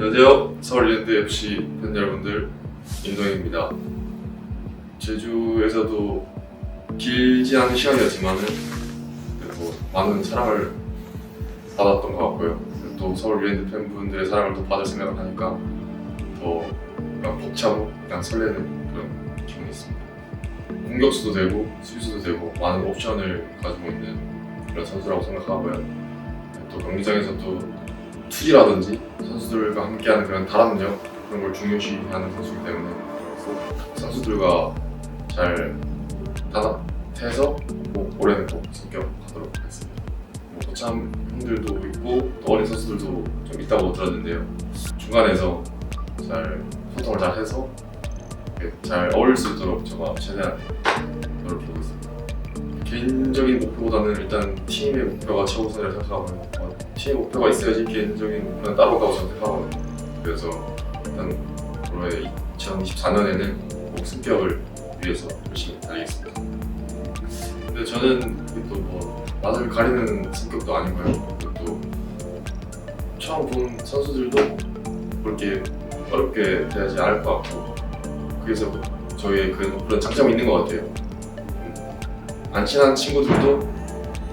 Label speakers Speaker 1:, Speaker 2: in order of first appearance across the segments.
Speaker 1: 안녕하세요. 서울 이랜드 FC 팬 여러분들 임동현입니다. 제주에서도 길지 않은 시간이었지만은 많은 사랑을 받았던 것 같고요. 또 서울 이랜드 팬분들의 사랑을 또 받을 생각을 하니까 더 약간 벅차고 약간 설레는 그런 기분이 있습니다. 공격수도 되고 수비수도 되고 많은 옵션을 가지고 있는 그런 선수라고 생각하고요. 또 경기장에서 또 투지라든지 선수들과 함께하는 그런 다람력 그런 걸 중요시하는 선수이기 때문에 꼭 선수들과 잘 단합해서 꼭 올해는 꼭 승격하도록 하겠습니다. 뭐 고참 형들도 있고 또 어린 선수들도 좀 있다고 들었는데요. 중간에서 잘 소통을 잘 해서 잘 어울릴 수 있도록 제가 최대한 노력하고 있습니다. 개인적인 목표보다는 일단 팀의 목표가 최우선이라고 생각하고요. 어, 팀의 목표가 있어야지 개인적인 목표는 따라오다고 생각하거든요. 그래서 일단 올해 2024년에는 꼭 승격을 위해서 열심히 달리겠습니다. 근데 저는 또뭐 맛을 가리는 성격도 아니고요. 또 처음 본 선수들도 그렇게 어렵게 대하지 않을 것 같고 그래서 저희의 그- 그런 장점이 있는 것 같아요. 안 친한 친구들도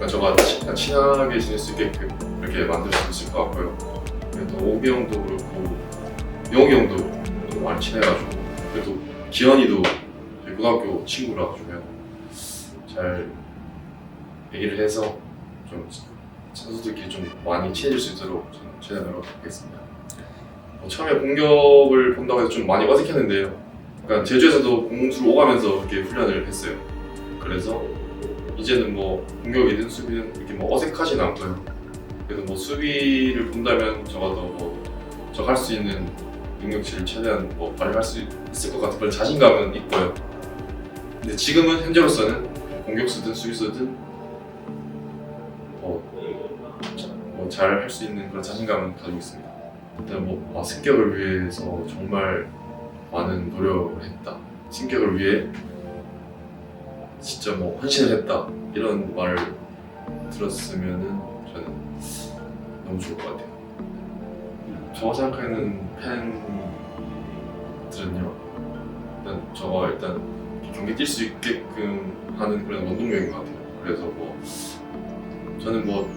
Speaker 1: 저가 친하게 지낼 수 있게끔 이렇게 만들 수 있을 것 같고요. 그래도 오비 형도 그렇고 영욱이 형도 좀 많이 친해가지고 그래도 기현이도 고등학교 친구라 가지고요. 잘 얘기를 해서 좀 선수들끼리 좀 많이 친해질 수 있도록 최대한 노력하겠습니다. 뭐 처음에 공격을 본다고 해서 좀 많이 어색했는데요. 그러니까 제주에서도 공수를 오가면서 그렇게 훈련을 했어요. 그래서 이제는 뭐 공격이든 수비든 이렇게 뭐 어색하진 않고요. 그래도 뭐 수비를 본다면 적어도 뭐저 할 수 있는 능력치를 최대한 뭐 발휘할 수 있을 것 같은 그런 자신감은 있고요. 근데 지금은 현재로서는 공격수든 수비수든 뭐잘 할 수 있는 그런 자신감은 가지고 있습니다. 일단 뭐 아, 승격을 위해서 정말 많은 노력을 했다. 승격을 위해 진짜 뭐 헌신을 했다 이런 말을 들었으면은 저는 너무 좋을 것 같아요. 저가 생각하는 팬들은요, 일단 저가 일단 경기 뛸 수 있게끔 하는 그런 원동력인 것 같아요. 그래서 뭐 저는 뭐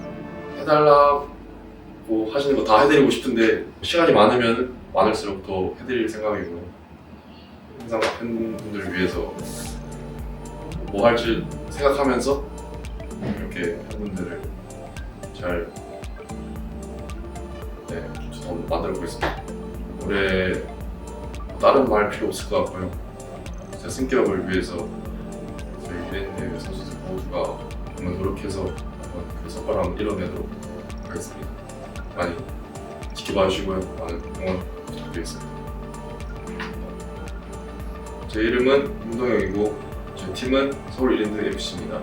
Speaker 1: 해달라고 하시는 거 다 해드리고 싶은데 시간이 많으면 많을수록 더 해드릴 생각이고요. 항상 팬분들을 위해서 뭐 할지 생각하면서 이렇게 팬분들을 잘 네, 더 만들어 보겠습니다. 올해 다른 말 필요 없을 것 같고요. 제 승격을 위해서 저희 이랜드 선수들 모두가 정말 노력해서 한번 그 한번 이뤄내도록 하겠습니다. 많이 지켜봐 주시고요. 많은 응원 부탁드리겠습니다. 제 이름은 임동영이고 제 팀은 서울 이랜드 FC입니다.